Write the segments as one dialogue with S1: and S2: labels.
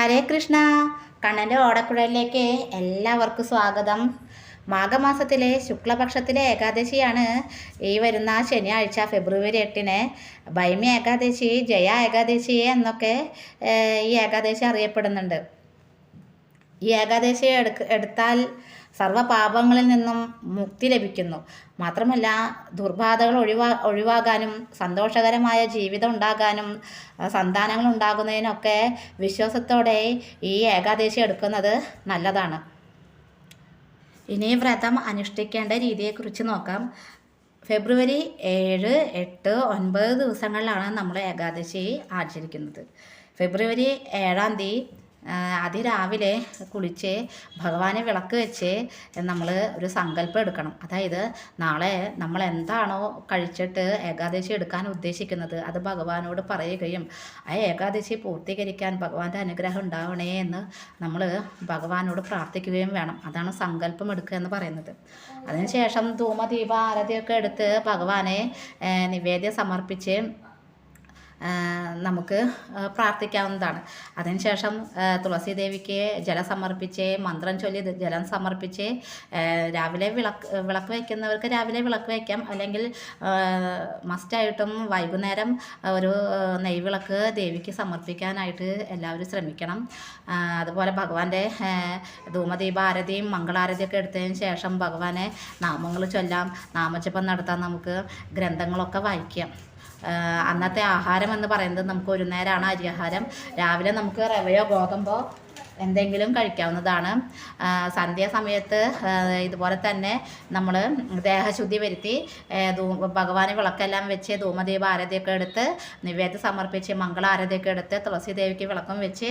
S1: ഹരേ കൃഷ്ണ. കണ്ണന്റെ ഓടക്കുഴലിലേക്ക് എല്ലാവർക്കും സ്വാഗതം. മാഘമാസത്തിലെ ശുക്ലപക്ഷത്തിലെ ഏകാദശിയാണ് ഈ വരുന്ന ശനിയാഴ്ച ഫെബ്രുവരി എട്ടിന്. ഭൈമി ഏകാദശി ജയ ഏകാദശി എന്നൊക്കെ ഈ ഏകാദശി അറിയപ്പെടുന്നുണ്ട്. ഈ ഏകാദശി എടുക്ക എടുത്താൽ സർവപാപങ്ങളിൽ നിന്നും മുക്തി ലഭിക്കുന്നു. മാത്രമല്ല ദുർബാധകൾ ഒഴിവാ ഒഴിവാകാനും സന്തോഷകരമായ ജീവിതം ഉണ്ടാകാനും സന്താനങ്ങൾ ഉണ്ടാകുന്നതിനൊക്കെ വിശ്വാസത്തോടെ ഈ ഏകാദശി എടുക്കുന്നത് നല്ലതാണ്. ഇനി വ്രതം അനുഷ്ഠിക്കേണ്ട രീതിയെക്കുറിച്ച് നോക്കാം. ഫെബ്രുവരി ഏഴ് എട്ട് ഒൻപത് ദിവസങ്ങളിലാണ് നമ്മൾ ഏകാദശി ആചരിക്കുന്നത്. ഫെബ്രുവരി ഏഴാം തീയതി അതിരാവിലെ കുളിച്ച് ഭഗവാനെ വിളക്ക് വെച്ച് നമ്മൾ ഒരു സങ്കല്പം എടുക്കണം. അതായത് നാളെ നമ്മൾ എന്താണോ കഴിച്ചിട്ട് ഏകാദശി എടുക്കാൻ ഉദ്ദേശിക്കുന്നത് അത് ഭഗവാനോട് പറയുകയും ആ ഏകാദശി പൂർത്തീകരിക്കാൻ ഭഗവാന്റെ അനുഗ്രഹം ഉണ്ടാവണേ എന്ന് നമ്മൾ ഭഗവാനോട് പ്രാർത്ഥിക്കുകയും വേണം. അതാണ് സങ്കല്പം എടുക്കുക എന്ന് പറയുന്നത്. അതിനുശേഷം ധൂമദീപ ആരതിയൊക്കെ എടുത്ത് ഭഗവാനെ നിവേദ്യം സമർപ്പിച്ച് നമുക്ക് പ്രാർത്ഥിക്കാവുന്നതാണ്. അതിനുശേഷം തുളസി ദേവിക്ക് ജലം സമർപ്പിച്ച് മന്ത്രം ചൊല്ലി ജലം സമർപ്പിച്ച് രാവിലെ വിളക്ക് വിളക്ക് വയ്ക്കുന്നവർക്ക് രാവിലെ വിളക്ക് വയ്ക്കാം. അല്ലെങ്കിൽ മസ്റ്റായിട്ടും വൈകുന്നേരം ഒരു നെയ്വിളക്ക് ദേവിക്ക് സമർപ്പിക്കാനായിട്ട് എല്ലാവരും ശ്രമിക്കണം. അതുപോലെ ഭഗവാന്റെ ധൂമദീപാരതിയും മംഗളാരതിയൊക്കെ എടുത്തതിന് ശേഷം ഭഗവാനെ നാമങ്ങൾ ചൊല്ലാം നാമജപം നടത്താം നമുക്ക് ഗ്രന്ഥങ്ങളൊക്കെ വായിക്കാം. അന്നത്തെ ആഹാരം എന്ന് പറയുന്നത് നമുക്ക് ഒരു നേരമാണ് അരിയാഹാരം. രാവിലെ നമുക്ക് റവയോ ഗോതമ്പോ എന്തെങ്കിലും കഴിക്കാവുന്നതാണ്. സന്ധ്യാസമയത്ത് ഇതുപോലെ തന്നെ നമ്മൾ ദേഹശുദ്ധി വരുത്തി ഭഗവാന് വിളക്കെല്ലാം വെച്ച് ധൂമദീപ ആരതിയൊക്കെ എടുത്ത് നിവേദ്യം സമർപ്പിച്ച് മംഗള ആരതിയൊക്കെ എടുത്ത് തുളസി ദേവിക്ക് വിളക്കം വെച്ച്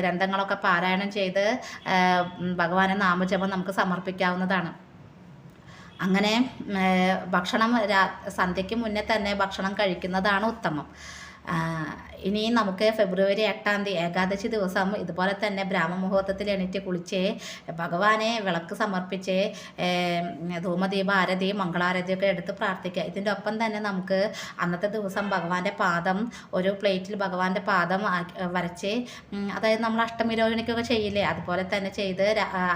S1: ഗ്രന്ഥങ്ങളൊക്കെ പാരായണം ചെയ്ത് ഭഗവാന് നാമജപം നമുക്ക് സമർപ്പിക്കാവുന്നതാണ്. അങ്ങനെ ഭക്ഷണം സന്ധ്യയ്ക്ക് മുന്നേ തന്നെ ഭക്ഷണം കഴിക്കുന്നതാണ് ഉത്തമം. ആ, ഇനി നമുക്ക് ഫെബ്രുവരി എട്ടാം തീയതി ഏകാദശി ദിവസം ഇതുപോലെ തന്നെ ബ്രാഹ്മമുഹൂർത്തത്തിൽ എണീറ്റ് കുളിച്ച് ഭഗവാനെ വിളക്ക് സമർപ്പിച്ച് ധൂമദീപ ആരതി മംഗളാരതിയൊക്കെ എടുത്ത് പ്രാർത്ഥിക്കുക. ഇതിന്റെ ഒപ്പം തന്നെ നമുക്ക് അന്നത്തെ ദിവസം ഭഗവാന്റെ പാദം ഒരു പ്ലേറ്റിൽ ഭഗവാന്റെ പാദം വരച്ച് അതായത് നമ്മൾ അഷ്ടമിരോഹിണിക്കൊക്കെ ചെയ്യില്ലേ? അതുപോലെ തന്നെ ചെയ്ത്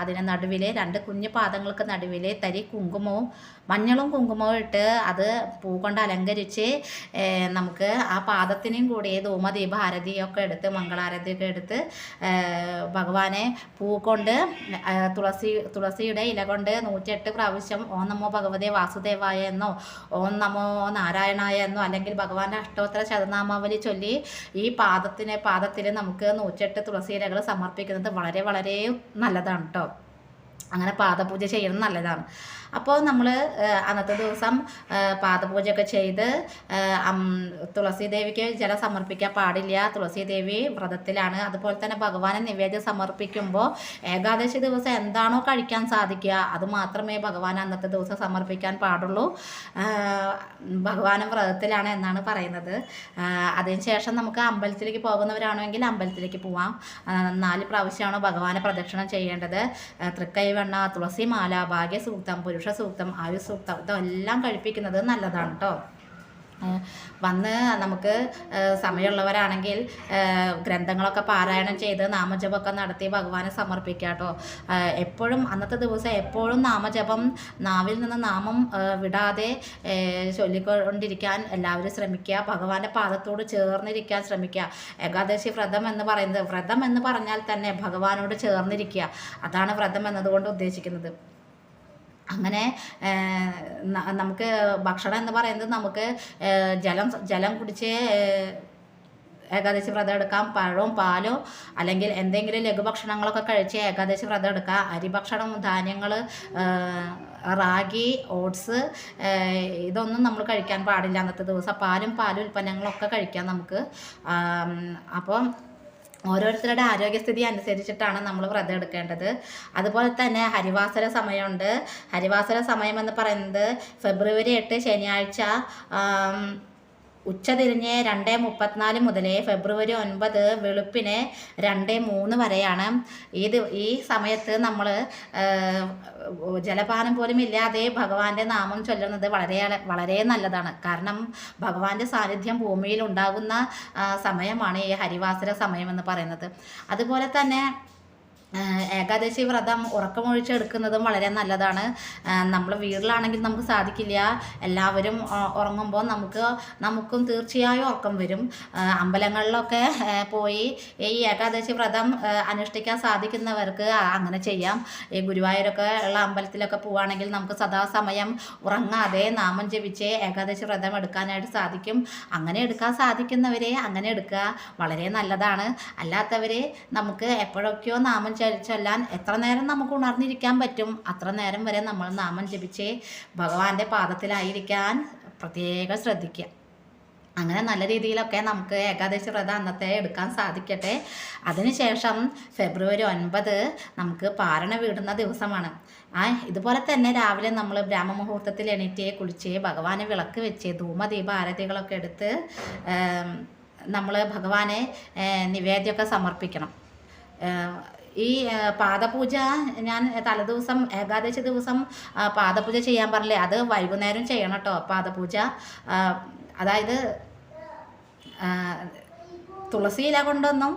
S1: അതിന് നടുവിൽ രണ്ട് കുഞ്ഞു പാദങ്ങൾക്ക് നടുവിൽ തരി കുങ്കുമവും മഞ്ഞളും കുങ്കുമവും ഇട്ട് അത് പൂ കൊണ്ട് അലങ്കരിച്ച് നമുക്ക് ആ പാദത്തിനെയും കൂടി ധൂമദീപ ആരതിയൊക്കെ എടുത്ത് മംഗളാരതിയൊക്കെ എടുത്ത് ഭഗവാനെ പൂ കൊണ്ട് തുളസി തുളസിയുടെ ഇല കൊണ്ട് നൂറ്റിയെട്ട് പ്രാവശ്യം ഓം നമോ ഭഗവതേ വാസുദേവായ എന്നോ ഓം നമോ നാരായണായ എന്നോ അല്ലെങ്കിൽ ഭഗവാന്റെ അഷ്ടോത്തര ശതനാമാവലി ചൊല്ലി ഈ പാദത്തിനെ പാദത്തിൽ നമുക്ക് നൂറ്റെട്ട് തുളസി ഇലകൾ സമർപ്പിക്കുന്നത് വളരെ വളരെ നല്ലതാണ് കേട്ടോ അങ്ങനെ പാദപൂജ ചെയ്യുന്നത് നല്ലതാണ്. അപ്പോൾ നമ്മൾ അന്നത്തെ ദിവസം പാദപൂജയൊക്കെ ചെയ്ത് തുളസി ദേവിക്ക് ജലം സമർപ്പിക്കാൻ പാടില്ല. തുളസി ദേവി വ്രതത്തിലാണ്. അതുപോലെ തന്നെ ഭഗവാനെ നിവേദ്യം സമർപ്പിക്കുമ്പോൾ ഏകാദശി ദിവസം എന്താണോ കഴിക്കാൻ സാധിക്കുക അത് മാത്രമേ ഭഗവാൻ അന്നത്തെ ദിവസം സമർപ്പിക്കാൻ പാടുള്ളൂ. ഭഗവാനും വ്രതത്തിലാണ് എന്നാണ് പറയുന്നത്. അതിനുശേഷം നമുക്ക് അമ്പലത്തിലേക്ക് പോകുന്നവരാണെങ്കിൽ അമ്പലത്തിലേക്ക് പോവാം. നാല് പ്രാവശ്യമാണ് ഭഗവാനെ പ്രദക്ഷിണം ചെയ്യേണ്ടത്. തൃക്കൈവെണ്ണ തുളസി തുളസിമാല ഭാഗ്യസൂക്തം പുരുഷ സൂക്തം ആയു സൂക്തം ഇതെല്ലാം കഴിപ്പിക്കുന്നത് നല്ലതാണ് കേട്ടോ വന്ന് നമുക്ക് സമയമുള്ളവരാണെങ്കിൽ ഗ്രന്ഥങ്ങളൊക്കെ പാരായണം ചെയ്ത് നാമജപമൊക്കെ നടത്തി ഭഗവാനെ സമർപ്പിക്കുക കേട്ടോ എപ്പോഴും അന്നത്തെ ദിവസം എപ്പോഴും നാമജപം നാവിൽ നിന്ന് നാമം വിടാതെ ചൊല്ലിക്കൊണ്ടിരിക്കാൻ എല്ലാവരും ശ്രമിക്കുക ഭഗവാന്റെ പാദത്തോട് ചേർന്നിരിക്കാൻ ശ്രമിക്കുക ഏകാദശി വ്രതം എന്ന് പറയുന്നത് വ്രതം എന്ന് പറഞ്ഞാൽ തന്നെ ഭഗവാനോട് ചേർന്നിരിക്കുക അതാണ് വ്രതം എന്നതുകൊണ്ട് ഉദ്ദേശിക്കുന്നത്. അങ്ങനെ നമുക്ക് ഭക്ഷണം എന്ന് പറയുന്നത് നമുക്ക് ജലം ജലം കുടിച്ച് ഏകാദശി വ്രതം എടുക്കാം. പഴവും പാലോ അല്ലെങ്കിൽ എന്തെങ്കിലും ലഘുഭക്ഷണങ്ങളൊക്കെ കഴിച്ച് ഏകാദശി വ്രതം എടുക്കാം അരിഭക്ഷണം ധാന്യങ്ങൾ റാഗി ഓട്സ് ഇതൊന്നും നമ്മൾ കഴിക്കാൻ പാടില്ല. അന്നത്തെ ദിവസം പാലും പാലുൽപ്പന്നങ്ങളൊക്കെ കഴിക്കാം നമുക്ക്. അപ്പം ഓരോരുത്തരുടെ ആരോഗ്യസ്ഥിതി അനുസരിച്ചിട്ടാണ് നമ്മൾ വ്രതം എടുക്കേണ്ടത്. അതുപോലെ തന്നെ ഹരിവാസര സമയമുണ്ട്. ഹരിവാസര സമയം എന്ന് പറയുന്നത് ഫെബ്രുവരി എട്ട് ശനിയാഴ്ച ഉച്ചതിരിഞ്ഞ് രണ്ട് മുപ്പത്തിനാല് മുതൽ ഫെബ്രുവരി ഒൻപത് വെളുപ്പിന് രണ്ട് മൂന്ന് വരെയാണ്. ഈ ഈ സമയത്ത് നമ്മൾ ജലപാനം പോലും ഇല്ലാതെ ഭഗവാന്റെ നാമം ചൊല്ലുന്നത് വളരെ വളരെ നല്ലതാണ്. കാരണം ഭഗവാന്റെ സാന്നിധ്യം ഭൂമിയിൽ ഉണ്ടാകുന്ന സമയമാണ് ഈ ഹരിവാസര സമയം എന്ന് പറയുന്നത്. അതുപോലെ തന്നെ ഏകാദശി വ്രതം ഉറക്കമൊഴിച്ചെടുക്കുന്നതും വളരെ നല്ലതാണ്. നമ്മൾ വീട്ടിലാണെങ്കിൽ നമുക്ക് സാധിക്കില്ല. എല്ലാവരും ഉറങ്ങുമ്പോൾ നമുക്ക് നമുക്കും തീർച്ചയായും ഉറക്കം വരും. അമ്പലങ്ങളിലൊക്കെ പോയി ഈ ഏകാദശി വ്രതം അനുഷ്ഠിക്കാൻ സാധിക്കുന്നവർക്ക് അങ്ങനെ ചെയ്യാം. ഈ ഗുരുവായൂരൊക്കെ ഉള്ള അമ്പലത്തിലൊക്കെ പോവുകയാണെങ്കിൽ നമുക്ക് സദാസമയം ഉറങ്ങാതെ നാമം ജപിച്ച് ഏകാദശി വ്രതം എടുക്കാനായിട്ട് സാധിക്കും. അങ്ങനെ എടുക്കാൻ സാധിക്കുന്നവരെ അങ്ങനെ എടുക്കുക വളരെ നല്ലതാണ്. അല്ലാത്തവരെ നമുക്ക് എപ്പോഴൊക്കെയോ നാമം ചൊല്ലാൻ എത്ര നേരം നമുക്ക് ഉണർന്നിരിക്കാൻ പറ്റും? അത്ര നേരം വരെ നമ്മൾ നാമം ജപിച്ച് ഭഗവാന്റെ പാദത്തിലായിരിക്കാൻ പ്രത്യേകം ശ്രദ്ധിക്കുക. അങ്ങനെ നല്ല രീതിയിലൊക്കെ നമുക്ക് ഏകാദശി വ്രതം അന്നത്തെ എടുക്കാൻ സാധിക്കട്ടെ. അതിനുശേഷം ഫെബ്രുവരി ഒൻപത് നമുക്ക് പാരണ വീടുന്ന ദിവസമാണ്. ആ ഇതുപോലെ തന്നെ രാവിലെ നമ്മൾ ബ്രാഹ്മമുഹൂർത്തത്തിൽ എണീറ്റ് കുളിച്ച് ഭഗവാനെ വിളക്ക് വെച്ച് ധൂമദീപ ആരതികളൊക്കെ എടുത്ത് നമ്മൾ ഭഗവാനെ നിവേദ്യമൊക്കെ സമർപ്പിക്കണം. ഈ പാദപൂജ ഞാൻ തലേദിവസം ഏകാദശി ദിവസം പാദപൂജ ചെയ്യാൻ പറഞ്ഞില്ലേ? അത് വൈകുന്നേരം ചെയ്യണം കേട്ടോ പാദപൂജ. അതായത് തുളസിയില കൊണ്ടൊന്നും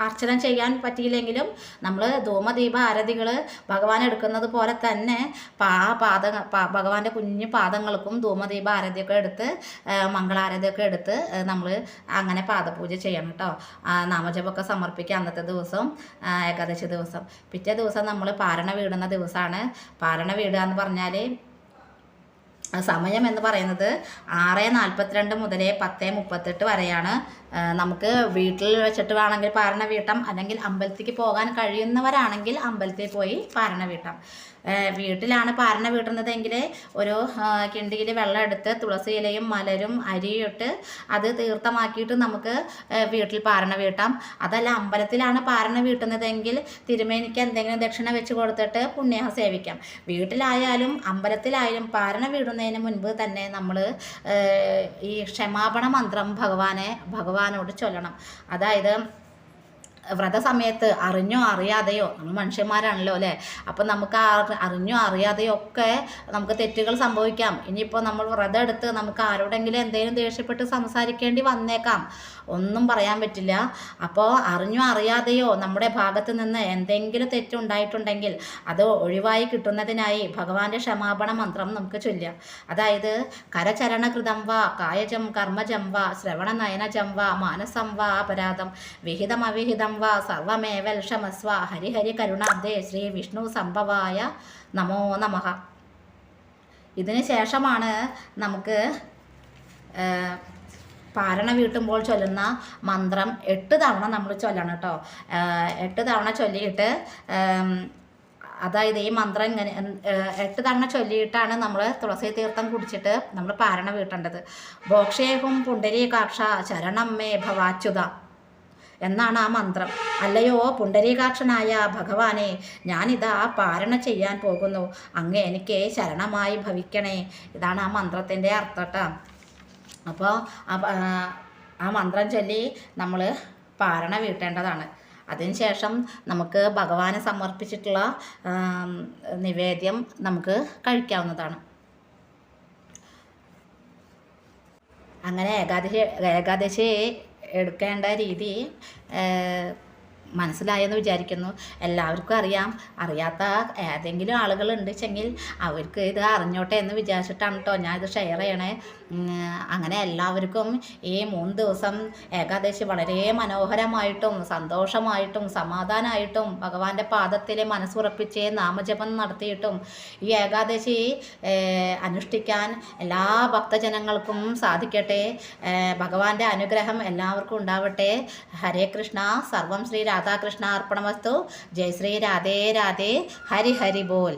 S1: അർച്ചന ചെയ്യാൻ പറ്റിയില്ലെങ്കിലും നമ്മൾ ധൂമദീപ ആരതികൾ ഭഗവാൻ എടുക്കുന്നത് പോലെ തന്നെ ആ പാദ ഭഗവാന്റെ കുഞ്ഞു പാദങ്ങൾക്കും ധൂമദീപ ആരതിയൊക്കെ എടുത്ത് മംഗളാരതിയൊക്കെ എടുത്ത് നമ്മൾ അങ്ങനെ പാദപൂജ ചെയ്യണം കേട്ടോ. നാമജപമൊക്കെ സമർപ്പിക്കുക അന്നത്തെ ദിവസം ഏകാദശി ദിവസം. പിറ്റേ ദിവസം നമ്മൾ പാരണ വീടുന്ന ദിവസമാണ് പാരണ വീടുക എന്ന് പറഞ്ഞാൽ സമയം എന്ന് പറയുന്നത് ആറ് നാൽപ്പത്തിരണ്ട് മുതലേ പത്ത് മുപ്പത്തെട്ട് വരെയാണ് നമുക്ക് വീട്ടിൽ വെച്ചിട്ട് വേണമെങ്കിൽ പാരണ വീട്ടം അല്ലെങ്കിൽ അമ്പലത്തിലേക്ക് പോകാൻ കഴിയുന്നവരാണെങ്കിൽ അമ്പലത്തിൽ പോയി പാരണ വീട്ടം. വീട്ടിലാണ് പാരണ വീട്ടുന്നതെങ്കിൽ ഒരു കിണ്ടിയിൽ വെള്ളം എടുത്ത് തുളസി ഇലയും മലരും അരിയും ഇട്ട് അത് തീർത്ഥമാക്കിയിട്ട് നമുക്ക് വീട്ടിൽ പാരണ വീട്ടാം. അതല്ല അമ്പലത്തിലാണ് പാരണ വീട്ടുന്നതെങ്കിൽ തിരുമേനിക്ക് എന്തെങ്കിലും ദക്ഷിണ വെച്ച് കൊടുത്തിട്ട് പുണ്യഹ സേവിക്കാം. വീട്ടിലായാലും അമ്പലത്തിലായാലും പാരണ വീടുന്നതിന് മുൻപ് തന്നെ നമ്മൾ ഈ ക്ഷമാപണ മന്ത്രം ഭഗവാനെ ഭഗവാനോട് ചൊല്ലണം. അതായത് വ്രതസമയത്ത് അറിഞ്ഞോ അറിയാതെയോ നമ്മൾ മനുഷ്യന്മാരാണല്ലോ അല്ലേ? അപ്പം നമുക്ക് അറിഞ്ഞോ അറിയാതെയോ ഒക്കെ നമുക്ക് തെറ്റുകൾ സംഭവിക്കാം. ഇനിയിപ്പോൾ നമ്മൾ വ്രതം എടുത്ത് നമുക്ക് ആരോടെങ്കിലും എന്തെങ്കിലും ദേഷ്യപ്പെട്ട് സംസാരിക്കേണ്ടി വന്നേക്കാം. ഒന്നും പറയാൻ പറ്റില്ല. അപ്പോൾ അറിഞ്ഞോ അറിയാതെയോ നമ്മുടെ ഭാഗത്ത് നിന്ന് എന്തെങ്കിലും തെറ്റുണ്ടായിട്ടുണ്ടെങ്കിൽ അത് ഒഴിവായി കിട്ടുന്നതിനായി ഭഗവാന്റെ ക്ഷമാപണ മന്ത്രം നമുക്ക് ചൊല്ലാം അതായത് കരചരണകൃതം വ കായജം കർമ്മജം വ ശ്രവണ നയനജം വാ മാനസം വ അപരാധം വിഹിതം അവിഹിതം വ സർവമേവൽ ക്ഷമസ്വ ഹരിഹരി കരുണാബ്ദേ ശ്രീ വിഷ്ണു സംഭവായ നമോ നമ. ഇതിന് ശേഷമാണ് നമുക്ക് പാരണ വീട്ടുമ്പോൾ ചൊല്ലുന്ന മന്ത്രം എട്ട് തവണ നമ്മൾ ചൊല്ലണം കേട്ടോ. എട്ട് തവണ ചൊല്ലിയിട്ട് അതായത് ഈ മന്ത്രം ഇങ്ങനെ എട്ട് തവണ ചൊല്ലിയിട്ടാണ് നമ്മൾ തുളസി തീർത്ഥം കുടിച്ചിട്ട് നമ്മൾ പാരണ വീട്ടേണ്ടത്. ബോക്ഷേഹും പുണ്ടരീകാക്ഷ ശരണമ്മേ ഭവാച്യുത എന്നാണ് ആ മന്ത്രം. അല്ലയോ പുണ്ടരീകാക്ഷനായ ഭഗവാനെ ഞാനിതാ പാരണ ചെയ്യാൻ പോകുന്നു. അങ്ങ് എനിക്ക് ശരണമായി ഭവിക്കണേ. ഇതാണ് ആ മന്ത്രത്തിന്റെ അർത്ഥം അപ്പോൾ ആ മന്ത്രം ചൊല്ലി നമ്മൾ പാരണ വീട്ടേണ്ടതാണ്. അതിനുശേഷം നമുക്ക് ഭഗവാനെ സമർപ്പിച്ചിട്ടുള്ള നിവേദ്യം നമുക്ക് കഴിക്കാവുന്നതാണ്. അങ്ങനെ ഏകാദശി ഏകാദശി എടുക്കേണ്ട രീതി മനസ്സിലായെന്ന് വിചാരിക്കുന്നു. എല്ലാവർക്കും അറിയാം. അറിയാത്ത ഏതെങ്കിലും ആളുകൾ ഉണ്ടെച്ചെങ്കിൽ അവർക്ക് ഇത് അറിഞ്ഞോട്ടെ എന്ന് വിചാരിച്ചിട്ടാണ് കേട്ടോ ഞാൻ ഇത് ഷെയർ ചെയ്യണേ. അങ്ങനെ എല്ലാവർക്കും ഈ മൂന്ന് ദിവസം ഏകാദശി വളരെ മനോഹരമായിട്ടും സന്തോഷമായിട്ടും സമാധാനമായിട്ടും ഭഗവാന്റെ പാദത്തിൽ മനസ്സുറപ്പിച്ച് നാമജപം നടത്തിയിട്ടും ഈ ഏകാദശി അനുഷ്ഠിക്കാൻ എല്ലാ ഭക്തജനങ്ങൾക്കും സാധിക്കട്ടെ. ഭഗവാന്റെ അനുഗ്രഹം എല്ലാവർക്കും ഉണ്ടാവട്ടെ. ഹരേ കൃഷ്ണ. സർവം ശ്രീ രാധാകൃഷ്ണ അർപ്പണമസ്തു. ജയ് ശ്രീ രാധേ രാധേ. ഹരി ഹരി ബോൽ